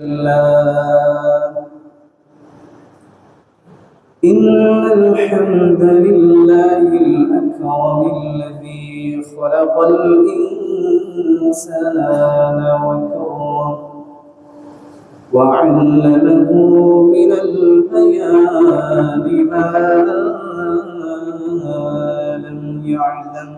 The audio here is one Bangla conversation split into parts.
الله إن الحمد لله الأكرم الذي خلق الإنسان وكرم وعلمه من البيان ما لم يعلم.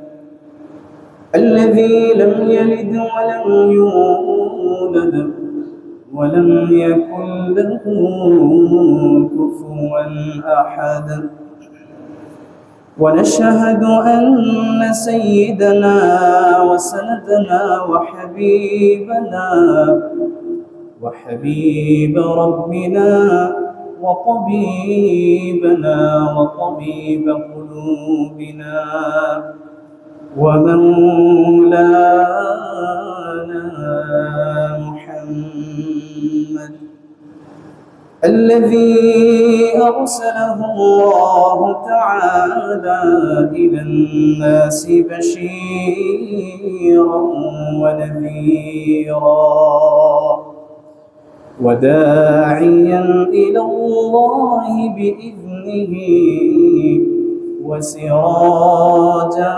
الذي لم يلد ولم يولد ولم يكن له كفوا أحد. ونشهد أن سيدنا وسندنا وحبيبنا وحبيب ربنا وطبيبنا وطبيب قلوبنا ومولانا محمد الذي أرسله الله تعالى إلى الناس بشيرا ونذيرا وداعيا إلى الله بإذنه وسراجا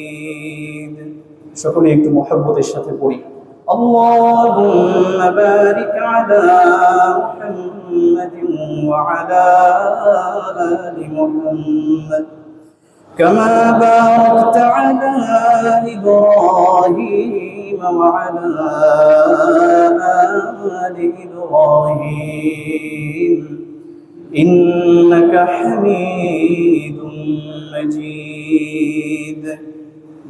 সকলে একটু মহব্বতের সাথে পড়ি اللهم بارك على محمد وعلى آل محمد كما باركت على إبراهيم وعلى آل إبراهيم إنك حميد مجيد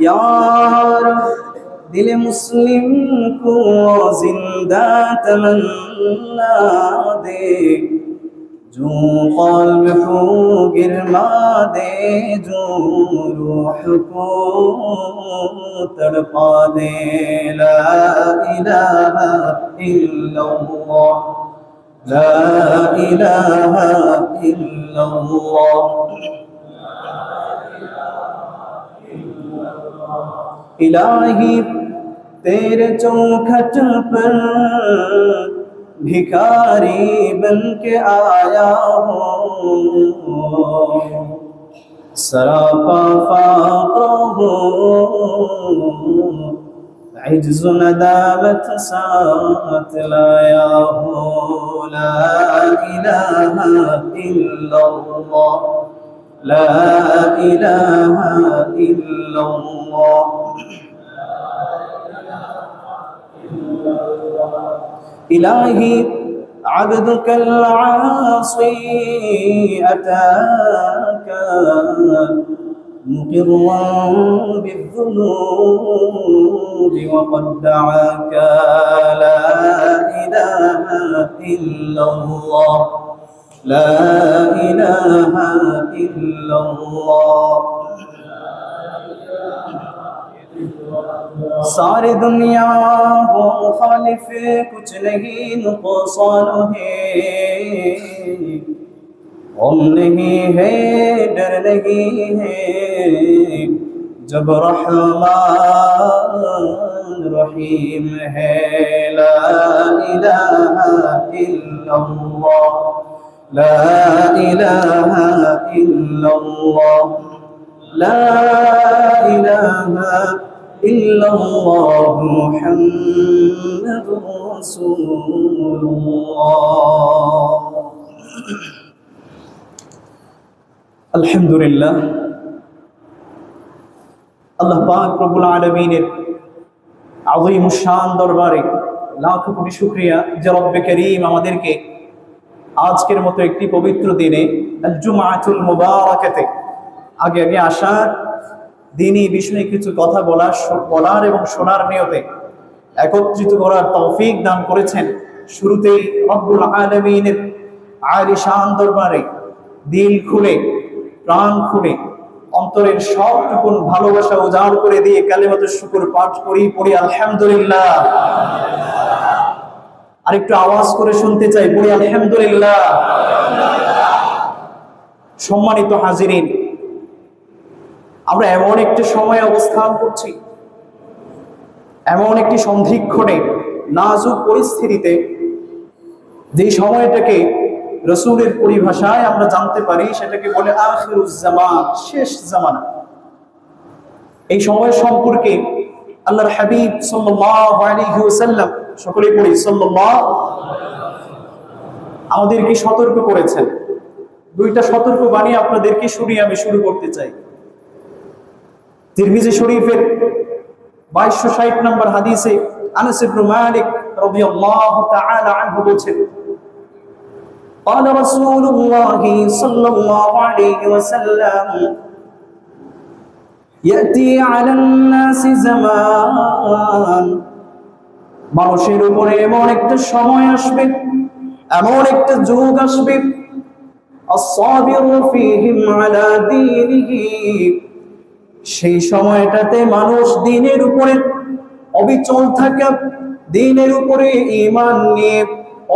يا رب دل مسلم کو زندہ تمنا دے۔ جو قلب کو گرما دے۔ جو روح کو تڑپا دے۔ لا الہ الا اللہ۔ لا الہ الا اللہ۔ इलाही तेरे चौखट पर भिखारी बन के आया हूँ सरापा फाक़ हूँ عجز ندامت साथ लाया हूँ ला इलाहा इल्लल्लाह لا إله إلا الله إلهي عبدك العاصي أتاك. مقرا بالذنوب وقد دعاك. لا إله إلا الله. لا إله إلا الله. सारी दुनिया वो मुखालिफ कुछ नहीं नुकसान है हम नहीं है डर नहीं है जब रहमान रहीम है ला इलाहा इल्लल्लाह ला इलाहा इल्लल्लाह ला इलाहा إلا الله محمد رسول الله الحمد لله আল্লাহ পাক রব্বুল আলমিনের আযীম শান দরবারে লাখ কোটি শুকরিয়া যে রব্বে করিম আমাদেরকে আজকের মতো একটি পবিত্র দিনে জুমাতুল মুবারাকাতে আগে আগে আসার দিনই বিষয়ে কিছু কথা বলার বলার এবং শোনার নিয়তে একত্রিত করার তৌফিক দান করেছেন। শুরুতেই রব্বুল আলমিনের আলিশান দরবারে দিল খুলে, প্রাণ খুলে, অন্তরের সবটুকুন ভালোবাসা উজাড় করে দিয়ে কালেমত শুকুর পাঠ করি পড়ি, আলহামদুলিল্লাহ। আরেকটু আওয়াজ করে শুনতে চাই বলি আলহামদুলিল্লাহ। সম্মানিত হাজিরিন আমরা এমন একটি সময় অবস্থান করছি, এমন একটি সন্ধিক্ষণে নাজুক পরিস্থিতিতে যে সময়টাকে রসুলের পরিভাষায় আমরা জানতে পারি, সেটাকে বলে শেষ জামানা। এই সময় সম্পর্কে আল্লাহর হাবিব ওয়াসাল্লাম সকলে পড়ি সাল্লাল্লাহ আমাদেরকে সতর্ক করেছেন। দুইটা সতর্ক বাণী আপনাদেরকে শুনিয়ে আমি শুরু করতে চাই। তিরমিজি শরীফের বাইশশো ষাট নম্বর হাদিসে আনাস ইবনু মালিক রাদিয়াল্লাহু তাআলা আনহু বলছেন قال رسول الله صلى الله عليه وسلم يأتي على الناس زمان মানুষের উপরে এমন একটা সময় আসবে এমন একটা যুগ আসবে সেই সময়টাতে মানুষ দিনের উপরে অবিচল থাকা, দিনের উপরে ইমান নিয়ে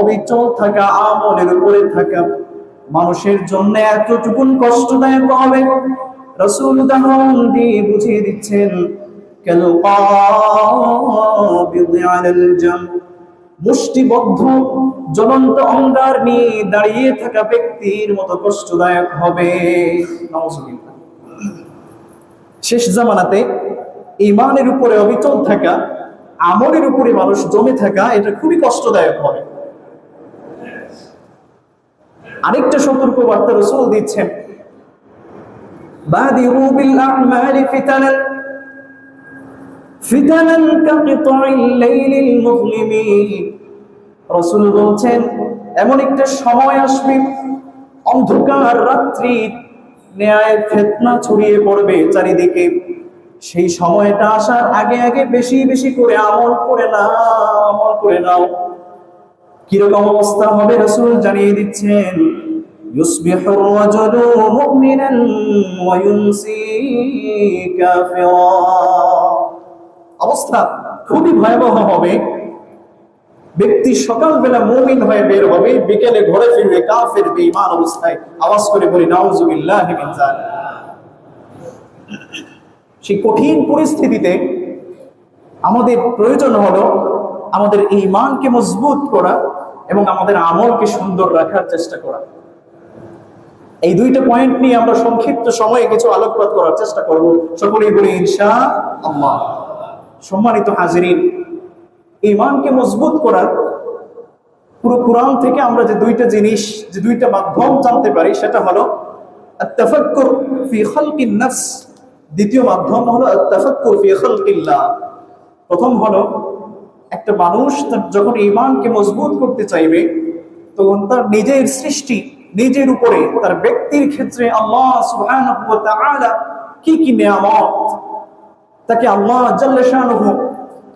অবিচল থাকা, আমলের উপরে থাকা মানুষের জন্য এতটুকুন কষ্টদায়ক হবে। রসুল উদাহরণ দিয়ে বুঝিয়ে দিচ্ছেন কেন মুষ্টিবদ্ধ, জ্বলন্ত অঙ্গার নিয়ে দাঁড়িয়ে থাকা ব্যক্তির মতো কষ্টদায়ক হবে। শেষ জামানাতে ইমানের উপরে অবিচল থাকা, আমলের উপরে মানুষ জমে থাকা, এটা খুবই কষ্টদায়ক হবে। আরেকটা সতর্ক বার্তা রসুল দিচ্ছেন। রাসূল বলছেন, এমন একটা সময় আসবে, অন্ধকার রাত্রি ন্যায় ফেতনা ছড়িয়ে পড়বে চারিদিকে সেই সময়টা আসার আগে আগে বেশি বেশি করে আমল করে নাও আমল করে নাও কিরকম অবস্থা হবে রসুল জানিয়ে দিচ্ছেন يصبح الرجل مؤمنا ويمسي كافرا অবস্থা খুবই ভয়াবহ হবে ব্যক্তি সকালবেলা মুমিন হয়ে বের হবে, বিকেলে ঘরে ফিরবে কাফের, বেঈমান অবস্থায়। আওয়াজ করে বলি, নাউজুবিল্লাহ সেই কঠিন পরিস্থিতিতে আমাদের প্রয়োজন হলো আমাদের ইমানকে মজবুত করা এবং আমাদের আমলকে সুন্দর রাখার চেষ্টা করা। এই দুইটা পয়েন্ট নিয়ে আমরা সংক্ষিপ্ত সময়ে কিছু আলোকপাত করার চেষ্টা করব। সকলেই বলি ইনশা আল্লাহ সম্মানিত হাজিরিন ইমানকে মজবুত করার পুরো কোরআন থেকে আমরা যে দুইটা জিনিস, যে দুইটা মাধ্যম জানতে পারি, সেটা হলো দ্বিতীয় মাধ্যম হলো প্রথম হলো, একটা মানুষ তার যখন ইমানকে মজবুত করতে চাইবে, তখন তার নিজের সৃষ্টি, নিজের উপরে, তার ব্যক্তির ক্ষেত্রে আল্লাহ কি কি নিয়ামত, তাকে আল্লাহ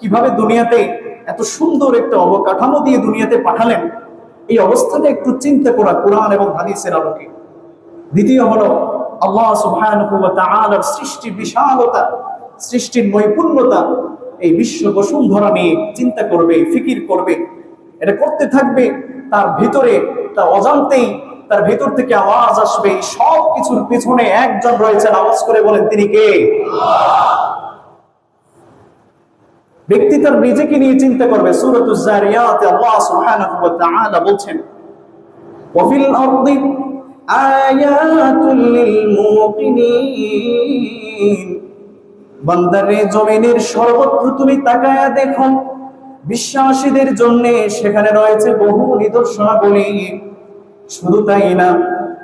কীভাবে দুনিয়াতে এত সুন্দর একটা অবকাঠামো দিয়ে দুনিয়াতে পাঠালেন, এই অবস্থাটা একটু চিন্তা করা কোরআন এবং হাদিসের আলোকে। দ্বিতীয় হলো, আল্লাহ ওয়া সৃষ্টি বিশালতা, সৃষ্টির নৈপুণ্যতা, এই বিশ্ব বসুন্ধরা নিয়ে চিন্তা করবে, ফিকির করবে। এটা করতে থাকবে, তার ভিতরে তার অজান্তেই, তার ভিতর থেকে আওয়াজ আসবে সব কিছুর পিছনে একজন রয়েছেন, আওয়াজ করে বলেন, তিনি কে? ব্যক্তি তার নিজেকে নিয়ে চিন্তা করবে সূরাতুজ জারিয়াতে আল্লাহ সুবহানাহু ওয়া তাআলা বলছেন ওয়াফিল আরদি আয়াতুল লিল মুকিনিন বান্দারে জমিনের সর্বত্র তুমি তাকায়া দেখো বিশ্বাসীদের জন্য সেখানে রয়েছে বহু নিদর্শনাবলী শুধু তাই না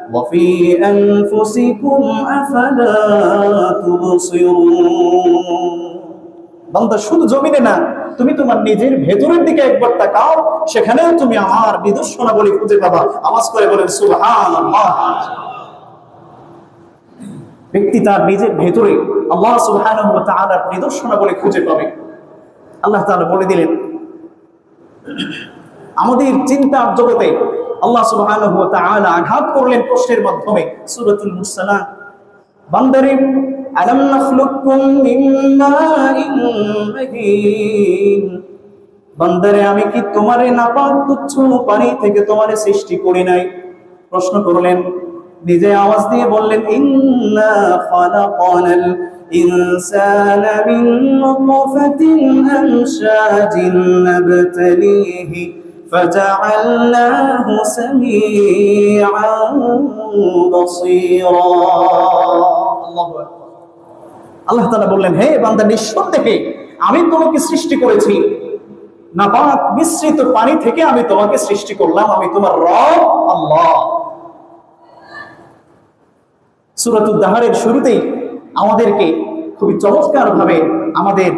وفي أنفسكم أفلا تبصرون বান্দা শুধু জমিনে না, তুমি তোমার নিজের ভেতরের দিকে একবার তাকাও, সেখানেও তুমি আমার নিদর্শনাবলী খুঁজে পাবা। আওয়াজ করে বলেন, সুবহানাল্লাহ। ব্যক্তি তার নিজের ভেতরে আল্লাহ সুবহানাহু ওয়া তাআলার নিদর্শনাবলী খুঁজে পাবে। আল্লাহ তাআলা বলে দিলেন, আমাদের চিন্তার জগতে আল্লাহ তাআলা আঘাত করলেন প্রশ্নের মাধ্যমে, সূরাতুল মুরসালাত বান্দারে আলাম নাখলুকুম মিন মাইন মাহিন বান্দারে আমি কি তোমারে নাপাক তুচ্ছ পানি থেকে তোমারে সৃষ্টি করি নাই প্রশ্ন করলেন নিজে আওয়াজ দিয়ে বললেন ইন্না খালাকানাল ইনসানা মিন নুতফাতিন আমশাজিন নাবতালিহি فجعلناه سميعا بصيرا الله أكبر আল্লাহ তাআলা বললেন, হে বান্দা, নিঃসন্দেহে আমি তোমাকে সৃষ্টি করেছি। মিশ্রিত পানি থেকে আমি তোমাকে সৃষ্টি করলাম। আমি তোমার রব, আল্লাহ। শুরুতেই আমাদেরকে খুবই চমৎকার ভাবে আমাদের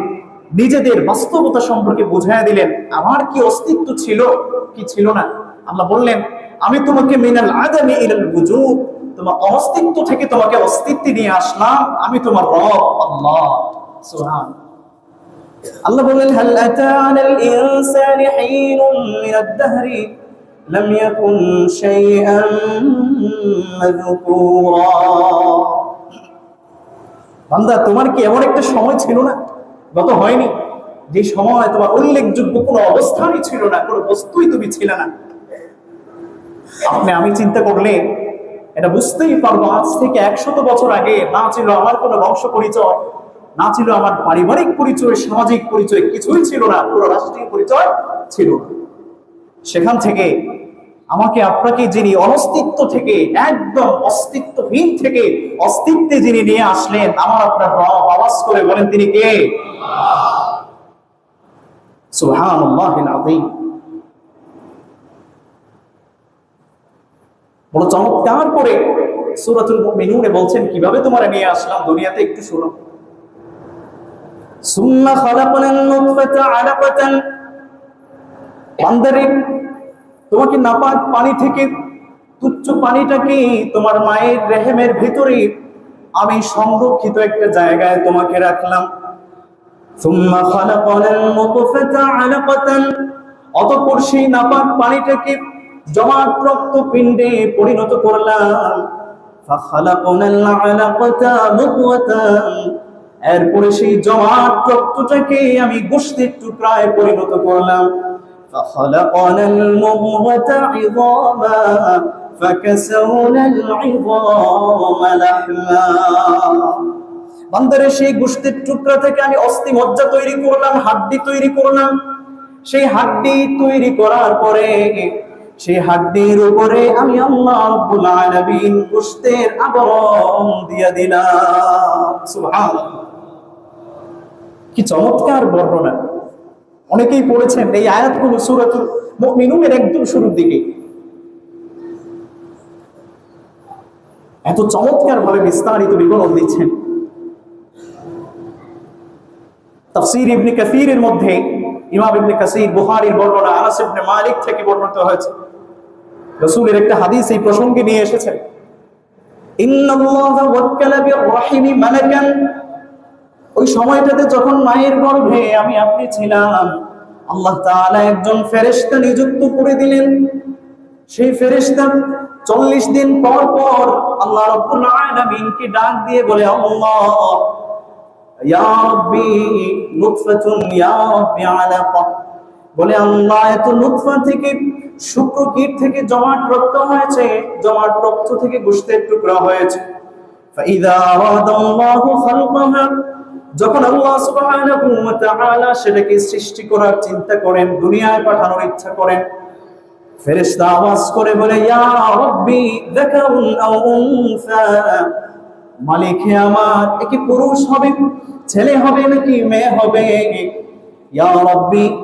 নিজেদের বাস্তবতা সম্পর্কে বুঝাইয়া দিলেন, আমার কি অস্তিত্ব ছিল, কি ছিল না? আল্লাহ বললেন আমি তোমাকে মিনাল আদামি ইলাল বুজুদ তোমার অস্তিত্ব থেকে তোমাকে অস্তিত্ব নিয়ে আসলাম আমি তোমার রব আল্লাহ সুবহান আল্লাহ বললেন হাল আতা আলাল ইনসানি হিনুম মিনাদ দাহরি لم يكن شيئا مذكورا বান্দা তোমার কি এমন একটা সময় ছিল না গত হয়নি যে সময় তোমার উল্লেখযোগ্য কোনো অবস্থানই ছিল না কোনো বস্তুই তুমি ছিল না আপনি আমি চিন্তা করলে এটা বুঝতেই পারব, আজ থেকে একশত বছর আগে না ছিল আমার কোনো বংশ পরিচয়, না ছিল আমার পারিবারিক পরিচয়, সামাজিক পরিচয়, কিছুই ছিল না, পুরো রাষ্ট্রীয় পরিচয় ছিল সেখান থেকে আমাকে আপনাকে যিনি অনস্তিত্ব থেকে, একদম অস্তিত্বহীন থেকে অস্তিত্বে যিনি নিয়ে আসলেন, আমার আপনার আওয়াজ করে বলেন তিনি কে? সুবহানাল্লাহিল বড় চমৎকার করে সূরাতুল মুমিনুনে বলছেন, কীভাবে তোমার নিয়ে আসলাম দুনিয়াতে একটু শুনো। সুম্মা খালাকনান নুতফাতা আলাকাতান। বান্দারে, তোমাকে নাপাক পানি থেকে, তুচ্ছ পানিটাকে তোমার মায়ের রেহেমের ভিতরে আমি সংরক্ষিত একটা জায়গায় তোমাকে রাখলাম। সুম্মা খালাকানাল মুতফাতা আলাকাতান। অতঃপর সেই নাপাক পানিটাকে জমাট রক্ত পিণ্ডে পরিণত করলাম ফাখালাকানাল আলাকাতা মুদওয়াতান এরপরে সেই জমাট রক্তটাকে আমি গোশতের টুকরায় পরিণত করলাম فخلقنا المضغة عظاما فكسونا العظام لحما বান্দারে সেই গোষ্ঠীর টুকরা থেকে আমি অস্থি মজ্জা তৈরি করলাম হাড্ডি তৈরি করলাম সেই হাড্ডি তৈরি করার পরে সেই হাড্ডির উপরে আমি আল্লাহ রাব্বুল আবরণ দিয়ে দিলাম। কি চমৎকার বর্ণনা। অনেকেই পড়েছেন এই আয়াতগুলো সূরাতুল মুমিনুনের একদম শুরুর দিকে। এত চমৎকার ভাবে বিস্তারিত বিবরণ দিচ্ছেন। তাফসীর ইবনে কাসীরের মধ্যে ইমাম ইবনে কাসীর বুখারীর বর্ণনা আনাস ইবনে মালিক থেকে বর্ণিত হয়েছে। রাসূলের একটা হাদিস এই প্রসঙ্গে নিয়ে এসেছেন ওই সময়টাতে যখন মায়ের গর্ভে আমি আপনি ছিলাম, আল্লাহ তাআলা একজন ফেরেশতা নিযুক্ত করে দিলেন। সেই ফেরেশতা চল্লিশ দিন পর পর আল্লাহ রাব্বুল আলামিনকে ডাক দিয়ে বলে, আল্লাহ, ইয়া রাব্বি নুতফাতুন, ইয়া রাব্বি বলে, আল্লাহ, এত নুতফা থেকে শুক্রকীট থেকে জমাট রক্ত হয়েছে, জমাট রক্ত থেকে গোস্তের টুকরা হয়েছে। যখন আল্লাহ সেটাকে সৃষ্টি করার চিন্তা করেন, দুনিয়ায় পাঠানোর ইচ্ছা করেন করে বলে মালিক হে আমার পুরুষ হবে, ছেলে হবে নাকি মেয়ে হবে?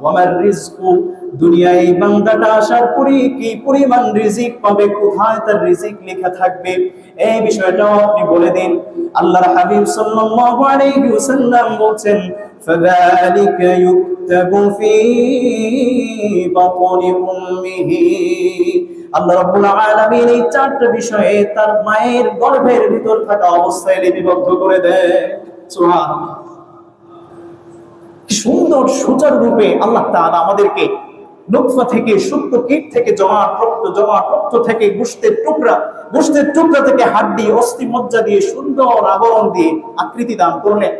ওয়ামার রিজকু? দুনিয়ায় এই বান্দাটা আসার পরে কি পরিমাণ রিজিক পাবে? কোথায় তার রিজিক লেখা থাকবে? এই বিষয়টাও আপনি বলে দিন। আল্লাহর হাবিব সাল্লাল্লাহু আলাইহি ওয়াসাল্লাম বলছেন, ফাযালিকা ইউকতাবু ফি বাতনি উম্মিহি। আল্লাহ রাব্বুল আলামিন এই চারটি বিষয়ে তার মায়ের গর্ভের ভিতর থাকা অবস্থায় লিপিবদ্ধ করে দেয়। সুবহানাল্লাহ। সুন্দর সুচার রূপে আল্লাহ তাআলা আমাদেরকে নুতফা থেকে সূক্ষ্ম কীট থেকে জমা রক্ত জমা রক্ত থেকে গোশতের টুকরা গোশতের টুকরা থেকে হাড্ডি, অস্থি মজ্জা দিয়ে সুন্দর আবরণ দিয়ে আকৃতি দান করলেন।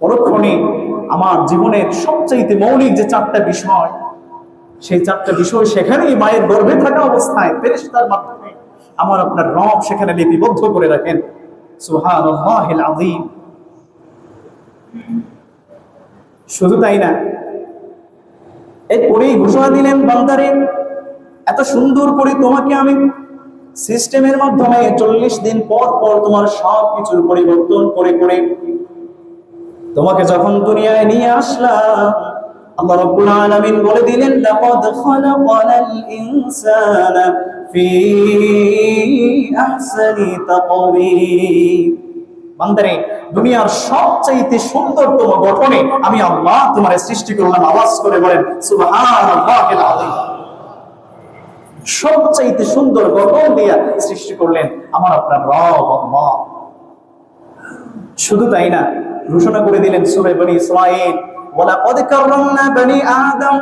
পরক্ষণে আমার জীবনের সবচাইতে মৌলিক যে চারটা বিষয়, সেই চারটা বিষয় সেখানেই মায়ের গর্ভে থাকা অবস্থায় ফেরেশতার মাধ্যমে আমার আপনার রব সেখানে লিপিবদ্ধ করে রাখেন। সুবহানাল্লাহিল আযীম। শুধু তাই না এরপরেই ঘোষণা দিলেন বান্দারে, এত সুন্দর করে তোমাকে আমি সিস্টেমের মাধ্যমে চল্লিশ দিন পর পর তোমার সব কিছুর পরিবর্তন করে করে তোমাকে যখন দুনিয়ায় নিয়ে আসলাম, আল্লাহ বলে দিলেন, লাকাদ বান্দারে দুনিয়ার সবচাইতে সুন্দরতম গঠনে আমি আল্লাহ তোমার সৃষ্টি করলাম, আওয়াজ করে বলেন সবচাইতে সুন্দর গঠন দিয়া সৃষ্টি করলেন আমার আপনার শুধু তাই না, ঘোষণা করে দিলেন সূরা বনি আদম।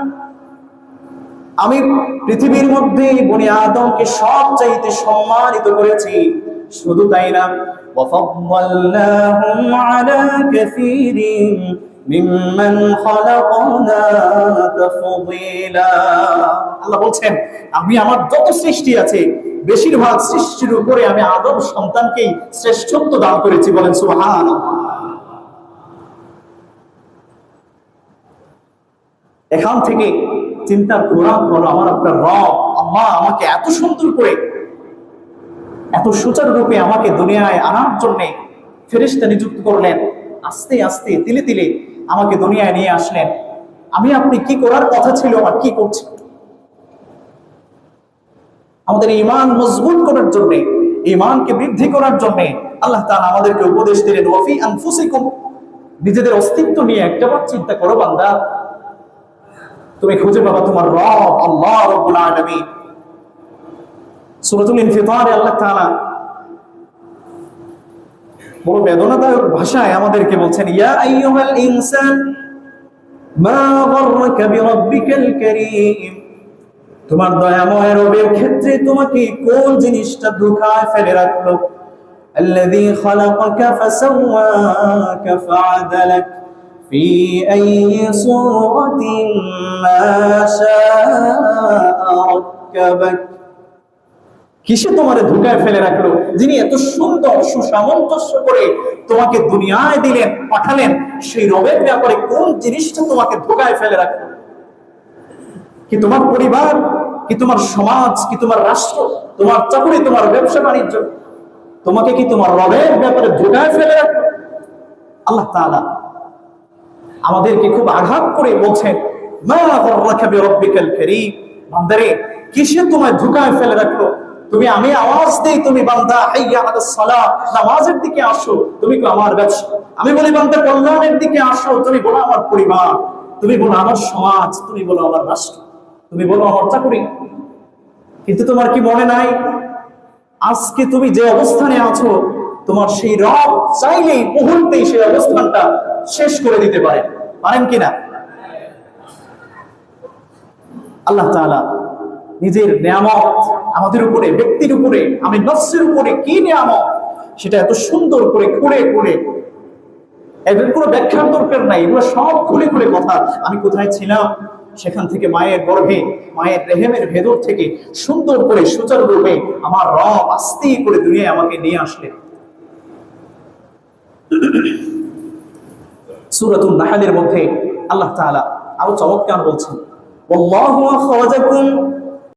আমি পৃথিবীর মধ্যে বনি আদমকে সবচাইতে সম্মানিত করেছি। শুধু তাই না وفضلناهم على كثير ممن خلقنا تفضيلا আল্লাহ বলছেন আমি আমার যত সৃষ্টি আছে বেশিরভাগ সৃষ্টির উপরে আমি আদম সন্তানকেই শ্রেষ্ঠত্ব দান করেছি বলেন সুবহান এখান থেকে চিন্তার খোরাক হলো আমার আপনার রব আম্মা আমাকে এত সুন্দর করে এত সুচারু রূপে আমাকে দুনিয়ায় আনার জন্যে ফেরেশতা নিযুক্ত করলেন। আস্তে আস্তে, তিলে তিলে আমাকে দুনিয়ায় নিয়ে আসলেন। আমি, আপনি কি করার কথা ছিল আর কি করছি? আমাদের ইমান মজবুত করার জন্য ইমানকে বৃদ্ধি করার জন্য আল্লাহ তাআলা আমাদেরকে উপদেশ দিলেন, ওয়াফি আনফুসিকুম। নিজেদের অস্তিত্ব নিয়ে একটাবার চিন্তা করো বান্দা। তুমি খুঁজে পাবা তোমার রব, আল্লাহ রব্বুল সুরাতুল ইনফিতারে আল্লাহ তাআলা বড় বেদনাদায়ক ভাষায় আমাদেরকে বলছেন ইয়া আইয়ুহাল ইনসান মা গররাকা বিরাব্বিকাল কারীম তোমার দয়াময় রবের ক্ষেত্রে তোমাকে কোন জিনিসটা ধোকায় ফেলে রাখলো الذي خلقك فسواك فعدلك في أي صورة ما شاء ركبك কিসে তোমারে ধোকায় ফেলে রাখল? যিনি এত সুন্দর, সুসামঞ্জস্য করে তোমাকে দুনিয়ায় দিলেন, পাঠালেন, সেই রবের ব্যাপারে কোন জিনিসটা তোমাকে ধোকায় ফেলে রাখল? কি তোমার পরিবার, কি তোমার সমাজ, কি তোমার রাষ্ট্র, তোমার চাকরি, তোমার ব্যবসা বাণিজ্য, তোমাকে কি তোমার রবের ব্যাপারে ধোকায় ফেলে রাখল? আল্লাহ তাআলা আমাদেরকে খুব আঘাত করে বলছেন, মা গররাকা বিরাব্বিকাল কারীম। বান্দারে, কিসে তোমায় ধোকায় ফেলে রাখল? তুমি আমি আওয়াজ দেই, তুমি বান্দা, হাইয়া নামাজের দিকে আসো, তুমি আমার ব্যবসা। আমি বলি, বান্দা, কল্যাণের দিকে আসো, তুমি বলো আমার পরিবার, তুমি বলো আমার সমাজ, তুমি বলো আমার রাষ্ট্র, তুমি বলো আমার চাকরি। কিন্তু তোমার কি মনে নাই? আজকে তুমি যে অবস্থানে আছো, তোমার সেই রব চাইলেই মুহূর্তেই সেই অবস্থানটা শেষ করে দিতে পারে। পারেন কিনা? আল্লাহ তাআলা নিজের নিয়ামত আমাদের উপরে, ব্যক্তির উপরে, আমি নস্যের উপরে কি নিয়ামত? সেটা এত সুন্দর করে খুঁড়ে কুড়ে এদের কোনো ব্যাখ্যার দরকার নাই, এগুলো সব খুলে খুলে কথা। আমি কোথায় ছিলাম? সেখান থেকে মায়ের গর্ভে, মায়ের রেহেমের ভেতর থেকে সুন্দর করে, সুচার রূপে আমার রব আস্তে করে দুনিয়ায় আমাকে নিয়ে আসলেন। সুরাতুল নাহালের মধ্যে আল্লাহ তাআলা আরও চমৎকার বলছেন আল্লাহু আখরাজাকুম